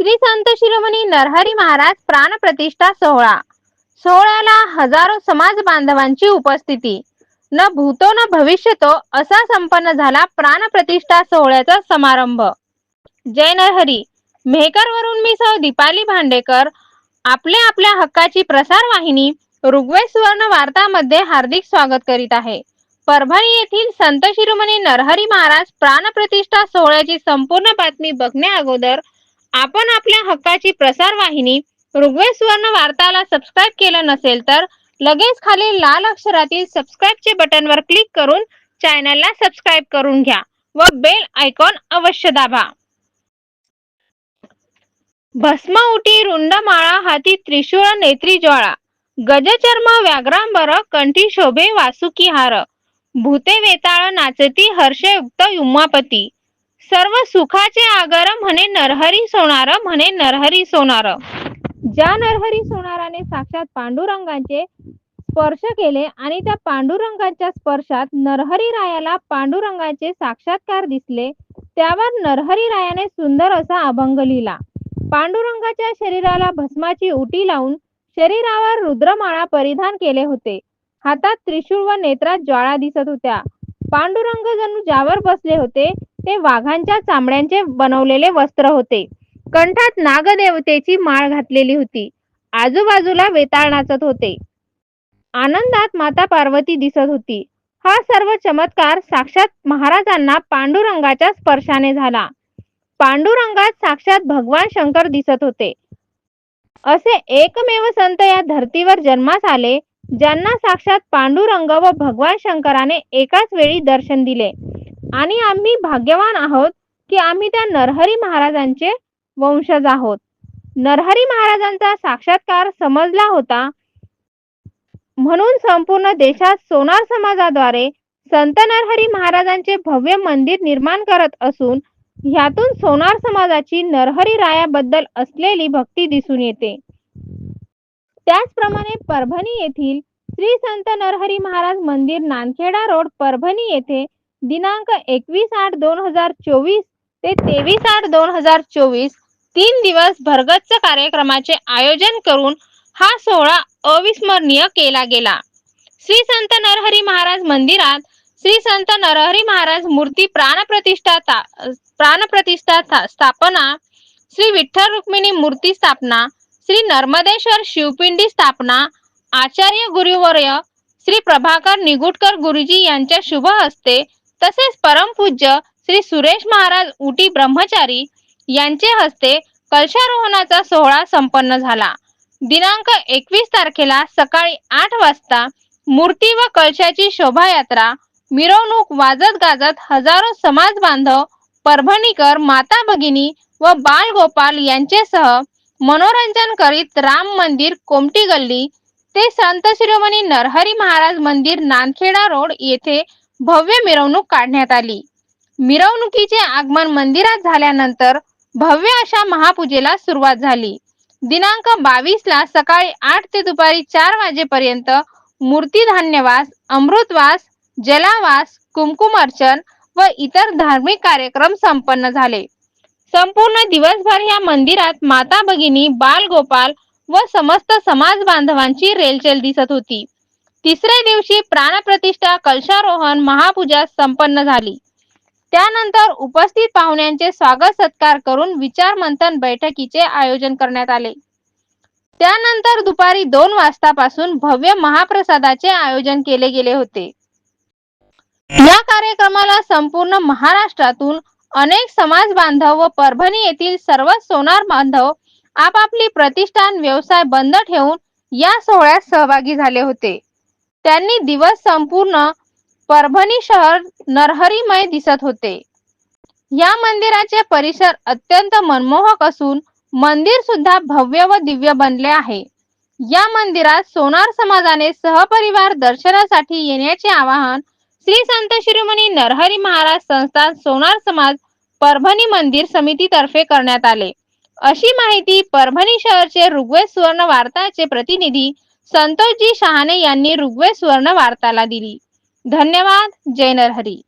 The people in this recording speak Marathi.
श्री संत शिरोमणी नरहरी महाराज प्राणप्रतिष्ठा सोहळा. सोहळ्याला हजारो समाज बांधवांची उपस्थिती. न भूतो न भविष्यतो असा संपन्न झाला प्राणप्रतिष्ठा सोहळ्याचा समारंभ. जय नरहरी. मेहकर वरून मी सौ दीपाली भांडेकर. आपल्या आपल्या हक्काची प्रसार वाहिनी ऋग्वेद सुवर्ण वार्तामध्ये हार्दिक स्वागत करीत आहे. परभणी येथील संत शिरोमणी नरहरी महाराज प्राणप्रतिष्ठा सोहळ्याची संपूर्ण बातमी बघण्या अगोदर आपण आपल्या हक्काची प्रसार वाहिनी ऋग्वेद सुवर्ण वार्ताला सबस्क्राईब केलं नसेल तर लगेच खाली लाल अक्षरातील सबस्क्राईबचे बटनवर क्लिक करून चॅनलला सबस्क्राईब करून घ्या व बेल आयकॉन अवश्य दाबा. भस्म उटी रुंड माळा हाती त्रिशूळ नेत्री ज्वाळा गजचर्म व्याघ्रांबर कंठी शोभे वासुकी हार भूते वेताळ नाचती हर्षयुक्त युमापती सर्व सुखाचे आगर म्हणे नरहरी सोनार म्हणे नरहरी सोनार. ज्या नरहरी सोनाराने साक्षात पांडुरंगाचे स्पर्श केले आणि त्या पांडुरंगाच्या स्पर्शात नरहरी रायाला पांडुरंगाचे साक्षात्कार दिसले त्यावर नरहरी रायाने सुंदर असा अभंग लिहिला. पांडुरंगाच्या शरीराला भस्माची उटी लावून शरीरावर रुद्रमाळा परिधान केले होते. हातात त्रिशूळ व नेत्रात ज्वाळा दिसत होत्या. पांडुरंग जणू ज्यावर बसले होते ते वाघांच्या चामड्यांचे बनवलेले वस्त्र होते. कंठात नागदेवतेची माळ घातलेली होती. आजूबाजूला वेताळ नाचत होते. आनंदात माता पार्वती दिसत होती. हा सर्व चमत्कार साक्षात महाराजांना पांडुरंगाच्या स्पर्शाने झाला. पांडुरंगात साक्षात भगवान शंकर दिसत होते. असे एकमेव संत या धर्तीवर जन्मास आले ज्यांना साक्षात पांडुरंग व भगवान शंकराने एकाच वेळी दर्शन दिले. आणि आम्ही भाग्यवान आहोत की आम्ही त्या नरहरी महाराजांचे वंशज आहोत. नरहरी महाराजांचा साक्षात्कार समजला होता. म्हणून संपूर्ण देशात सोनार समाजाद्वारे संत नरहरी महाराजांचे भव्य मंदिर निर्माण करत असून ह्यातून सोनार समाजाची नरहरी रायाबद्दल असलेली भक्ती दिसून येते. त्याचप्रमाणे परभणी येथील श्री संत नरहरी महाराज मंदिर नानखेडा रोड परभणी येथे दिनांक एकवीस आठ दोन हजार चोवीस ते तेवीस आठ दोन हजार चोवीस तीन दिवस भरगच्च कार्यक्रमाचे आयोजन करून हा सोहळा अविस्मरणीय केला गेला. श्री संत नरहरी महाराज मंदिरात श्री संत नरहरी महाराज मूर्ती प्राणप्रतिष्ठा प्राणप्रतिष्ठा स्थापना श्री विठ्ठल रुक्मिणी मूर्ती स्थापना श्री नर्मदेश्वर शिवपिंडी स्थापना आचार्य गुरुवर्य श्री प्रभाकर निगुटकर गुरुजी यांच्या शुभ हस्ते तसेच परमपूज्य श्री सुरेश महाराज उटी ब्रह्मचारी यांचे हस्ते कलशारोहणाचा सोहळा संपन्न झाला. दिनांक एकवीस तारखेला सकाळी आठ वाजता मूर्ती व कलशाची शोभायात्रा मिरवणूक वाजत गाजत हजारो समाज बांधव परभणीकर माता भगिनी व बाल गोपाल यांचेसह मनोरंजन करीत राम मंदिर कोमटी गल्ली ते संत शिरोमणी नरहरी महाराज मंदिर नानखेडा रोड येथे भव्य मिरवणूक काढण्यात आली. मिरवणुकीचे आगमन मंदिरात झाल्यानंतर भव्य अशा महापूजेला सुरुवात झाली. दिनांक बावीस ला सकाळी आठ ते दुपारी चार वाजेपर्यंत मूर्ती धान्यवास अमृतवास जलावास कुमकुम अर्चन व इतर धार्मिक कार्यक्रम संपन्न झाले. संपूर्ण दिवसभर या मंदिरात माता भगिनी बालगोपाल व समस्त समाज बांधवांची रेलचेल दिसत होती. तिसऱ्या दिवशी प्राणप्रतिष्ठा कलशारोहण महापूजा संपन्न झाली. त्यानंतर उपस्थित पाहुण्यांचे स्वागत सत्कार करून विचार मंथन बैठकीचे आयोजन करण्यात आले. त्यानंतर दुपारी दोन वाजतापासून भव्य महाप्रसादाचे आयोजन केले गेले होते. या कार्यक्रमाला संपूर्ण महाराष्ट्रातून अनेक समाज बांधव व परभणी येथील सर्व सोनार बांधव आपापली प्रतिष्ठान व्यवसाय बंद ठेवून या सोहळ्यात सहभागी झाले होते. त्यांनी दिवस संपूर्ण परभणी शहर नरहरीमय दिसत होते. या मंदिराचे परिसर अत्यंत मनमोहक असून मंदिर सुद्धा भव्य व दिव्य बनले आहे. या मंदिरात सोनार समाजाने सहपरिवार दर्शनासाठी येण्याचे आवाहन श्री संत शिरोमणी नरहरी महाराज संस्थान सोनार समाज परभणी मंदिर समितीतर्फे करण्यात आले. अशी माहिती परभणी शहरचे ऋग्वेद सुवर्ण वार्ताचे प्रतिनिधी संतोषजी शहाणे यांनी ऋग्वेद सुवर्ण वार्ताला दिली. धन्यवाद. जय नरहरी.